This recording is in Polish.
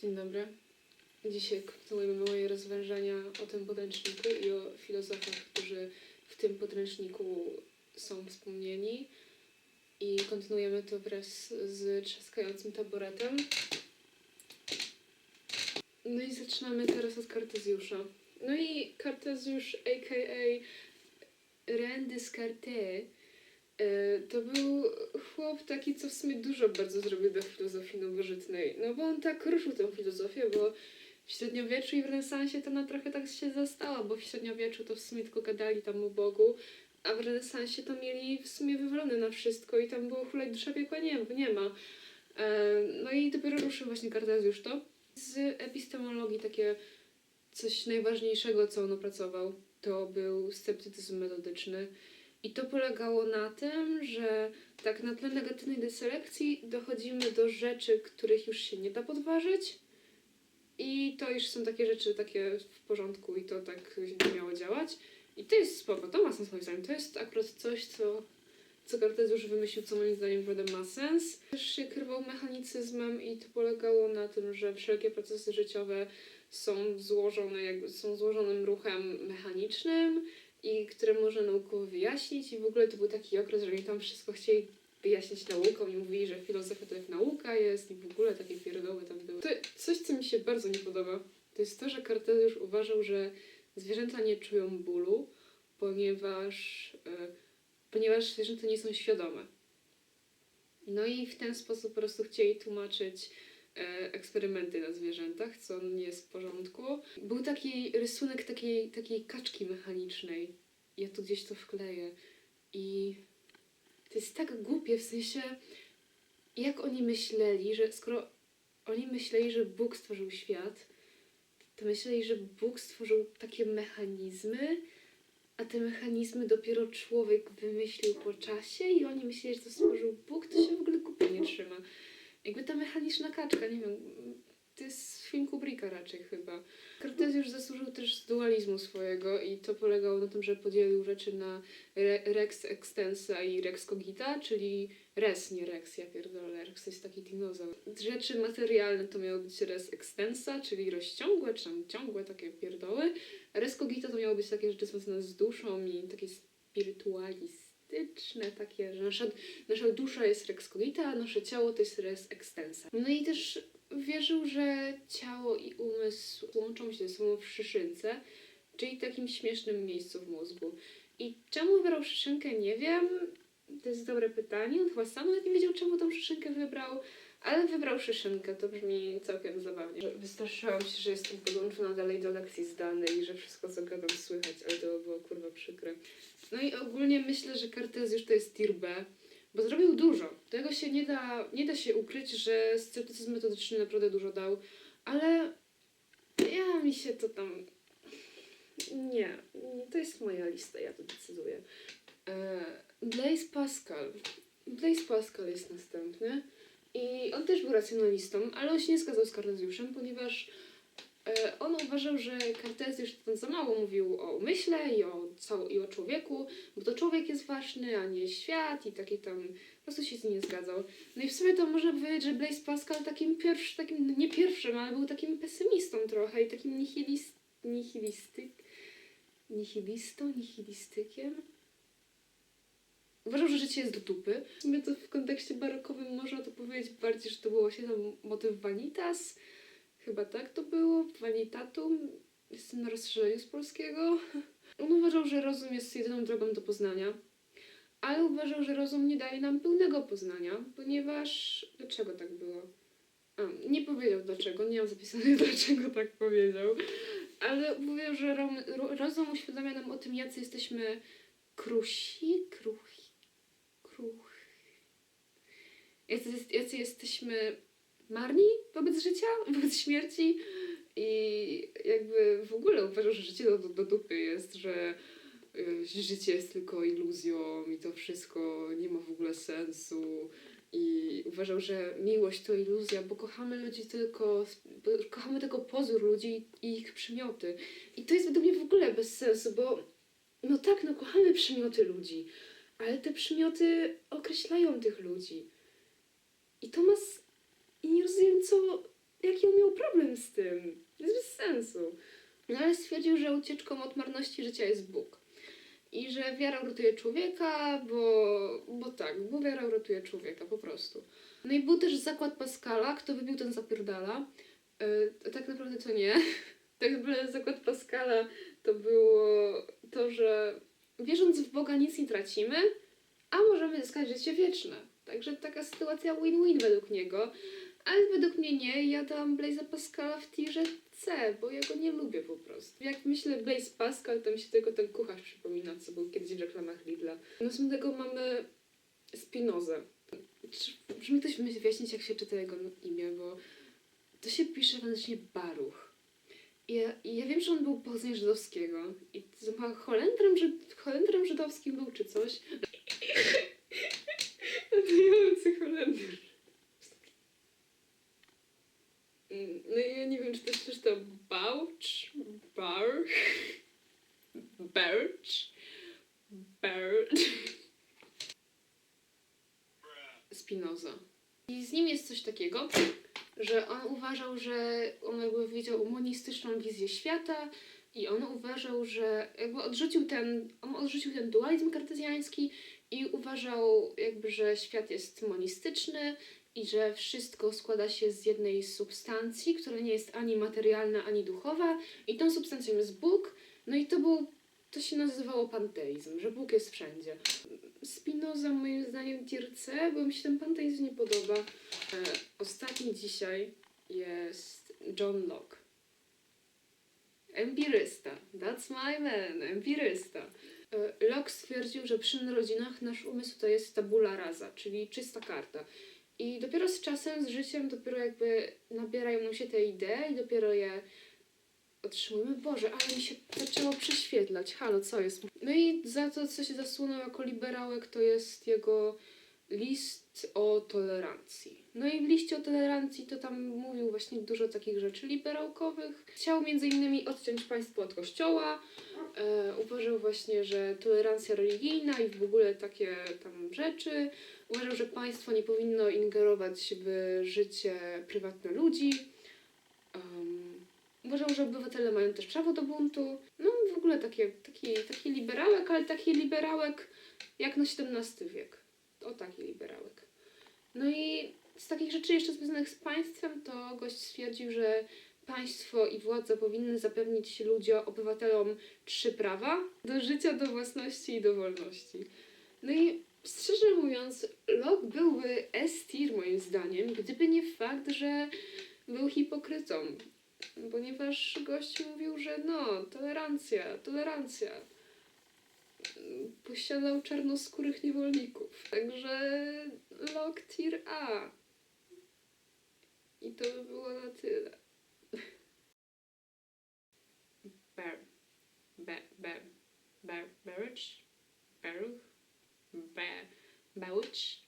Dzień dobry. Dzisiaj kontynuujemy moje rozważania o tym podręczniku i o filozofach, którzy w tym podręczniku są wspomnieni. I kontynuujemy to wraz z trzaskającym taboretem. No i zaczynamy teraz od Kartezjusza. No i Kartezjusz, a.k.a. René Descartes, to był chłop taki, co w sumie dużo bardzo zrobił dla filozofii nowożytnej. No bo on tak ruszył tą filozofię, bo w średniowieczu i w renesansie to ona trochę tak się zastała, bo w średniowieczu to w sumie tylko gadali tam o Bogu, a w renesansie to mieli w sumie wywalone na wszystko i tam było hulaj dusza piekła nie, nie ma. E, No i dopiero ruszył właśnie Kartezjusz to. Z epistemologii takie coś najważniejszego, co on opracował, to był sceptycyzm metodyczny. I to polegało na tym, że tak na tle negatywnej deselekcji dochodzimy do rzeczy, których już się nie da podważyć. I to już są takie rzeczy takie w porządku i to tak nie miało działać. I to jest spoko, to ma sens moim zdaniem. To jest akurat coś, co, co Kartezjusz wymyślił, co moim zdaniem naprawdę ma sens. Też się kierował mechanicyzmem i to polegało na tym, że wszelkie procesy życiowe są złożone, jakby są złożonym ruchem mechanicznym i które można naukowo wyjaśnić i w ogóle to był taki okres, że oni tam wszystko chcieli wyjaśnić nauką i mówili, że filozofia to jak nauka jest i w ogóle takie pierdoły tam były. To coś, co mi się bardzo nie podoba, to jest to, że Kartezjusz uważał, że zwierzęta nie czują bólu, ponieważ, e, ponieważ zwierzęta nie są świadome. No i w ten sposób po prostu chcieli tłumaczyć eksperymenty na zwierzętach, co nie jest w porządku. Był taki rysunek takiej, takiej kaczki mechanicznej. Ja tu gdzieś to wkleję. I to jest tak głupie, w sensie, jak oni myśleli, że skoro oni myśleli, że Bóg stworzył świat, to myśleli, że Bóg stworzył takie mechanizmy, a te mechanizmy dopiero człowiek wymyślił po czasie i oni myśleli, że to stworzył Bóg, to się w ogóle kupy nie trzyma. Jakby ta mechaniczna kaczka, nie wiem, to jest film Kubricka raczej chyba. Kartezjusz zasłużył też z dualizmu swojego i to polegało na tym, że podzielił rzeczy na re, rex extensa i rex cogita, czyli res, nie rex, ja pierdolę, rex to jest taki dinozaur. Rzeczy materialne to miało być res extensa, czyli rozciągłe, czy tam ciągłe takie pierdoły. Res cogita to miało być takie rzeczy związane z duszą i takie spirytualistyczne, takie, że nasza, nasza dusza jest rex cogita, a nasze ciało to jest res extensa. No i też wierzył, że ciało i umysł łączą się ze sobą w szyszynce, czyli takim śmiesznym miejscu w mózgu. I czemu wybrał szyszynkę, nie wiem. To jest dobre pytanie. On chyba sam nawet nie wiedział, czemu tą szyszynkę wybrał, ale wybrał szyszynkę. To brzmi całkiem zabawnie. Wystraszyłam się, że jestem podłączona dalej do lekcji zdalnej i że wszystko, co gadam, słychać, ale to było kurwa przykre. No i ogólnie myślę, że Kartezjusz to jest tier B, bo zrobił dużo. Tego się nie da, nie da się ukryć, że sceptycyzm metodyczny naprawdę dużo dał, ale ja mi się to tam... Nie, to jest moja lista, ja to decyduję. E, Blaise Pascal. Blaise Pascal jest następny i on też był racjonalistą, ale on się nie zgadzał z Kartezjuszem, ponieważ e, on uważał, że Kartezjusz tam za mało mówił o umyśle i o, cał- i o człowieku, bo to człowiek jest ważny, a nie świat i takie tam, po prostu się z nim nie zgadzał. No i w sumie to można powiedzieć, że Blaise Pascal takim pierwszym, takim, nie pierwszym, ale był takim pesymistą trochę i takim nihilist, nihilistyk, nihilistą, nihilistykiem. Uważał, że życie jest do dupy. W sumie to w kontekście barokowym można to bardziej, że to był właśnie ten motyw vanitas. Chyba tak to było, vanitatum. Jestem na rozszerzeniu z polskiego. On uważał, że rozum jest jedyną drogą do poznania, ale uważał, że rozum nie daje nam pełnego poznania, ponieważ... Dlaczego tak było? A, nie powiedział dlaczego, nie mam zapisane dlaczego tak powiedział, ale mówił, że rom, ro, rozum uświadamia nam o tym, jacy jesteśmy krusi, kruchi, kruch. Jacy, jesteśmy marni wobec życia, wobec śmierci i jakby w ogóle uważał, że życie do, do, dupy jest, że y, życie jest tylko iluzją i to wszystko nie ma w ogóle sensu i uważał, że miłość to iluzja, bo kochamy ludzi tylko, kochamy tylko pozór ludzi i ich przymioty. I to jest według mnie w ogóle bez sensu, bo no tak, no kochamy przymioty ludzi, ale te przymioty określają tych ludzi. I to ma... s- I nie rozumiem, co... jaki on miał problem z tym? Jest bez sensu. No ale stwierdził, że ucieczką od marności życia jest Bóg. I że wiara uratuje człowieka, bo, bo tak, bo wiara uratuje człowieka, po prostu. No i był też zakład Pascala, kto wybił ten zapierdala. Yy, tak naprawdę to nie. Tak naprawdę zakład Pascala to było to, że wierząc w Boga nic nie tracimy, a możemy zyskać życie wieczne. Także taka sytuacja win-win według niego. Ale według mnie nie, ja dam Blaze'a Pascala w tirze C, bo ja go nie lubię po prostu. Jak myślę Blaze Pascal, to mi się tylko ten kucharz przypomina, co był kiedyś w reklamach Lidla. Następnie tego mamy Spinozę. Czy, mi ktoś wyjaśnić, jak się czyta jego imię, bo to się pisze wewnętrznie Baruch. I ja, i ja wiem, że on był pochodzenia żydowskiego i chyba Holendrem, Żyd, Holendrem żydowskim był czy coś. Latający Holender. Mm, No ja nie wiem, czy to się czyta Bauch, Barch, Birch, Birch. Spinoza. I z nim jest coś takiego, że on uważał, że on jakby widział monistyczną wizję świata i on uważał, że jakby odrzucił ten, on odrzucił ten dualizm kartezjański i uważał jakby, że świat jest monistyczny i że wszystko składa się z jednej substancji, która nie jest ani materialna, ani duchowa i tą substancją jest Bóg. No i to był, to się nazywało panteizm, że Bóg jest wszędzie. Spinoza moim zdaniem tier C, bo mi się ten panteizm nie podoba. E, ostatni dzisiaj jest John Locke. Empirysta. That's my man. Empirysta. E, Locke stwierdził, że przy narodzinach nasz umysł to jest tabula rasa, czyli czysta karta. I dopiero z czasem, z życiem, dopiero jakby nabierają nam się te idee i dopiero je otrzymujemy. Boże, ale mi się zaczęło prześwietlać. Halo, co jest? No i za to, co się zasunął jako liberałek, to jest jego list o tolerancji. No i w liście o tolerancji to tam mówił właśnie dużo takich rzeczy liberałkowych. Chciał między innymi odciąć państwo od kościoła. E, uważał właśnie, że tolerancja religijna i w ogóle takie tam rzeczy. Uważał, że państwo nie powinno ingerować w życie prywatne ludzi. Um, uważał, że obywatele mają też prawo do buntu. No w ogóle takie, taki, taki liberałek, ale taki liberałek jak na XVII wiek. O taki liberałek. No i z takich rzeczy jeszcze związanych z państwem, to gość stwierdził, że państwo i władza powinny zapewnić ludziom, obywatelom trzy prawa. Do życia, do własności i do wolności. No i szczerze mówiąc, Locke byłby S-tier moim zdaniem, gdyby nie fakt, że był hipokrytą. Ponieważ gość mówił, że no, tolerancja, tolerancja. Posiadał czarnoskórych niewolników. Także Locke tier A. I to by było na tyle. Bear. Bear. Bear. Bear. Bearage. Bearuch. Bear. Bałcz.